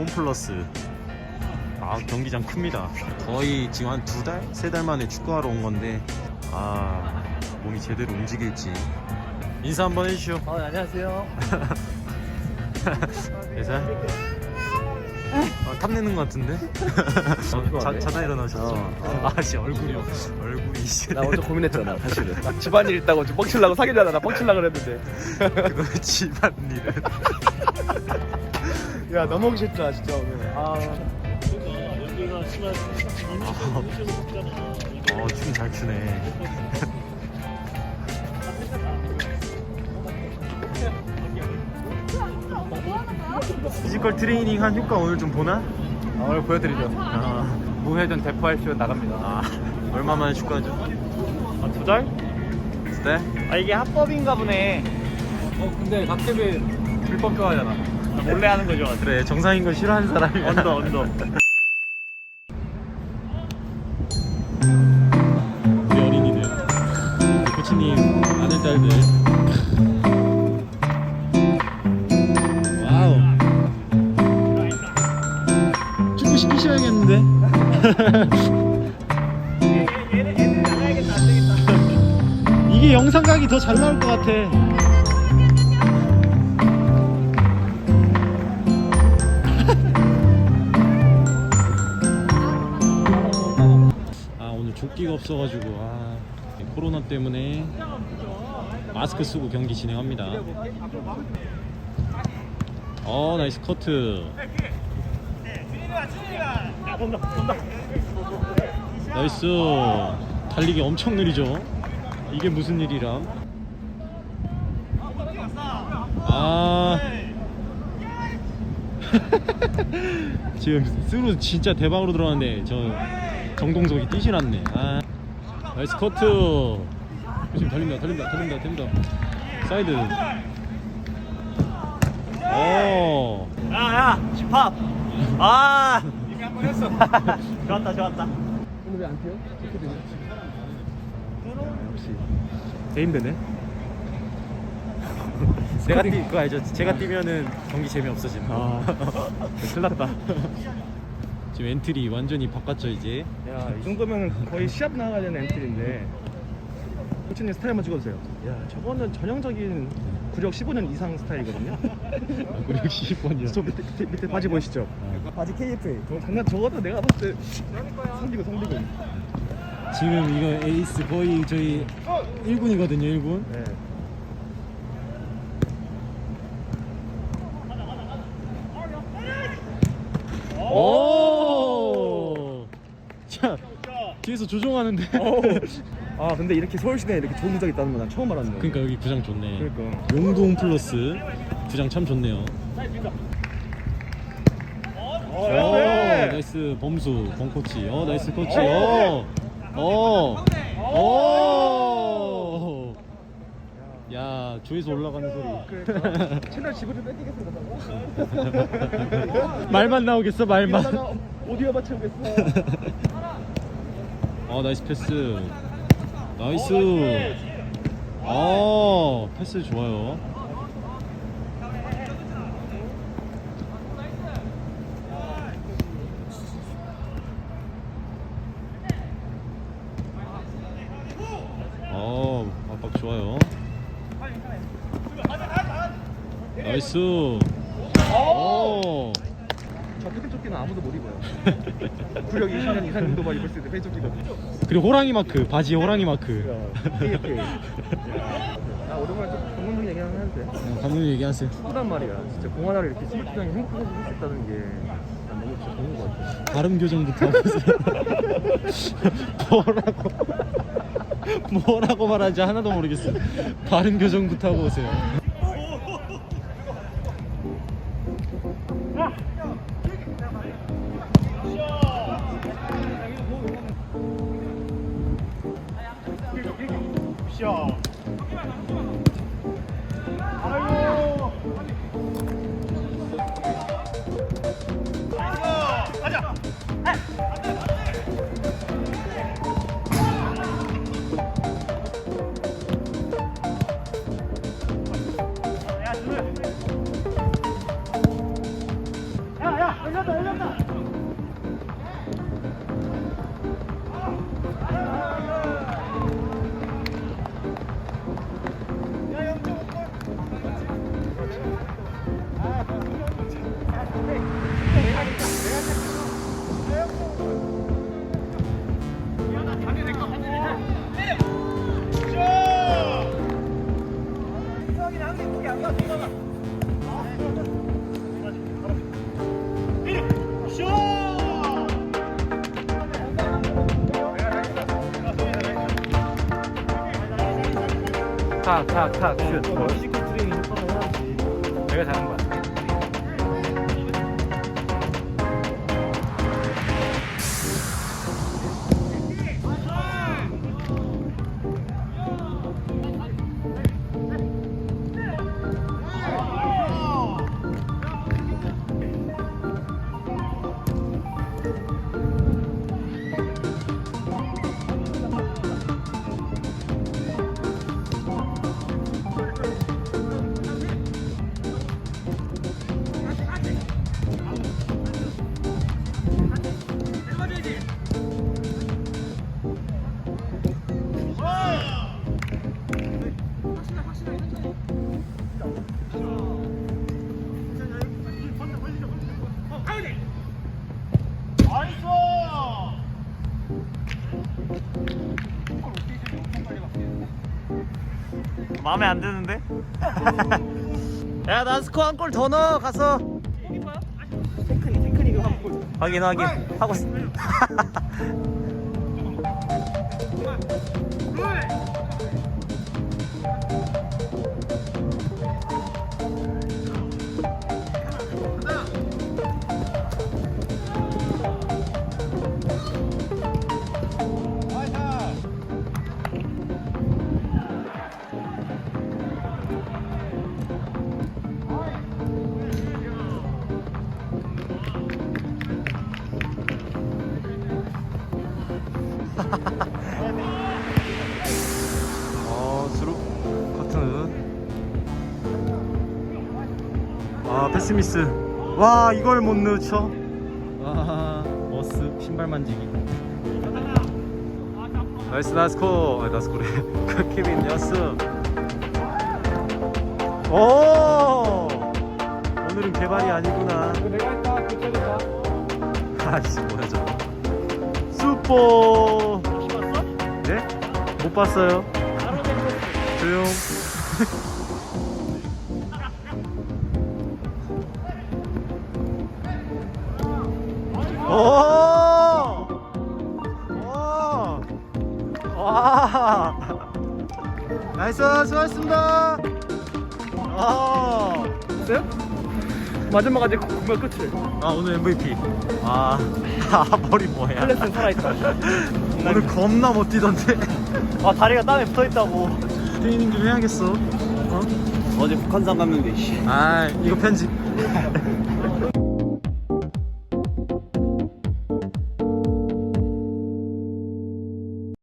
홈플러스 아 경기장 큽니다 거의 지금 한 두 달? 세 달 만에 축구하러 온 건데 아 몸이 제대로 움직일지 인사 한번 해주시오 어, 안녕하세요. 인사 어, 탐내는 것 같은데? 어, 자, 자다 일어나셨죠? 어, 아씨 얼굴이요 얼굴이 이제 나 먼저 고민했잖아, 사실은. 나 집안일 있다고 좀 뻥치려고 사귀려다 나 뻥치려고 그랬는데. 그거 집안일은 야, 너무 오기 싫다, 진짜 오늘. 아, 어춤 잘 추네 피지컬 트레이닝 한 효과 오늘 좀 보나? 아, 오늘 보여드리죠. 아, 무회전 대포할 쇼 나갑니다. 아 얼마 만에 축구하죠? 아, 두 달? 두 달? 아, 이게 합법인가 보네. 어, 근데 박대빈 불법 좋아하잖아. 몰래 하는 거 좋아. 그래 정상인 거 싫어하는 사람이 언더, 언더. 우리 어린이들 코치님 아들 딸들 와우 축구 시키셔야겠는데. 이게 영상 각이 더 잘 나올 것 같아 조끼가 없어가지고 아 코로나 때문에 마스크 쓰고 경기 진행합니다. 어 나이스 커트. 나이스. 달리기 엄청 느리죠? 이게 무슨 일이람? 아. 지금 스루 진짜 대박으로 들어갔는데 저 정동석이 뛰질 않네 아 나이스 커트 지금 달린다 달린다 달린다 달린다 사이드 오 야, 야, 집합. 아. 이미 한 번 했어. 좋았다, 좋았다. 오늘 왜안 뛰어? 역시 개 힘드네 내가 뛰 그거 알죠? 제가 뛰면은 경기 재미없어진다 아, 큰일 났다. 지금 엔트리 완전히 바꿨죠 이제 야, 이 정도면 거의 시합 나가야 되는 엔트리인데. 코치님 스타일만 찍어주세요. 야, 저거는 전형적인 구력 15년 이상 스타일이거든요. 그리고 10번이야 저 밑에, 밑에, 밑에 바지 보이시죠? 바지 KFA. 저거 장난 저거도 내가 봤을 때 성기고 성기고. 지금 이거 에이스 거의 저희 1군이거든요 1군 네. 오! 자 뒤에서 조종하는데. 아, 근데 이렇게 서울시내에 이렇게 좋은 구장 있다는 건 난 처음 알았네. 그러니까 여기 구장 좋네. 그러니까. 용동 플러스 구장 참 좋네요. 오 나이스. 범수 범코치. 어 나이스 코치. 어어어. 야 조에서 올라가는 소리. 그러니까. 채널 지분을 뺏기겠습니다. 말만 나오겠어 말만. 오디오만 채우겠어. 어 나이스 패스. 나이스. 어 패스 좋아요. 어 압박 좋아요. 나이스 오 저 패딩 조끼는 아무도 못 입어요. 구력 20년 이상 정도만 입을 수 있는 패딩조끼거든요. 그리고 호랑이 마크 바지에 호랑이 마크. 나 오랜만에 좀 전문적인 얘기 하나 해도 돼? 어, 감독님 얘기하세요 축구란 말이야. 진짜 공 하나를 이렇게 스마트하게 행복하게 할수 있다는 게난 너무 진짜 좋은 것 같아. 발음 교정부터 하면서 뭐라고 뭐라고 말하는지 하나도 모르겠어 발음 교정부터 하고 오세요 job. 탁탁탁 슛. 피지컬 트레이닝 효과를 해야지. 내가 잘한 거야. 마음에 안 드는데? 야, 나 스코어 한 골 더 넣어 가서. 확인 확인 하고 있. 어, 스미스. 와, 이걸 못 넣죠. 와, 머스 신발 만지기. 나이스 나스코. 아, 나스코래. 케빈 야스. 오! 오늘은 개발이 아니구나. 내가 했다. 그쪽이다. 아이씨, 뭐야, 저거. 슈퍼. 네? 못 봤어요. 조용. 와! 나이스, 수고하셨습니다. 아, 됐어요? 마지막 아직 공격 끝을. 아 오늘 MVP. 아, 아 머리 뭐야? 플랫은 살아있다. 오늘 겁나 못 뛰던데. 아 다리가 땀에 붙어있다고. 트레이닝 좀 해야겠어. 어? 어제 북한산 갔는데 씨. 아, 이거 편집.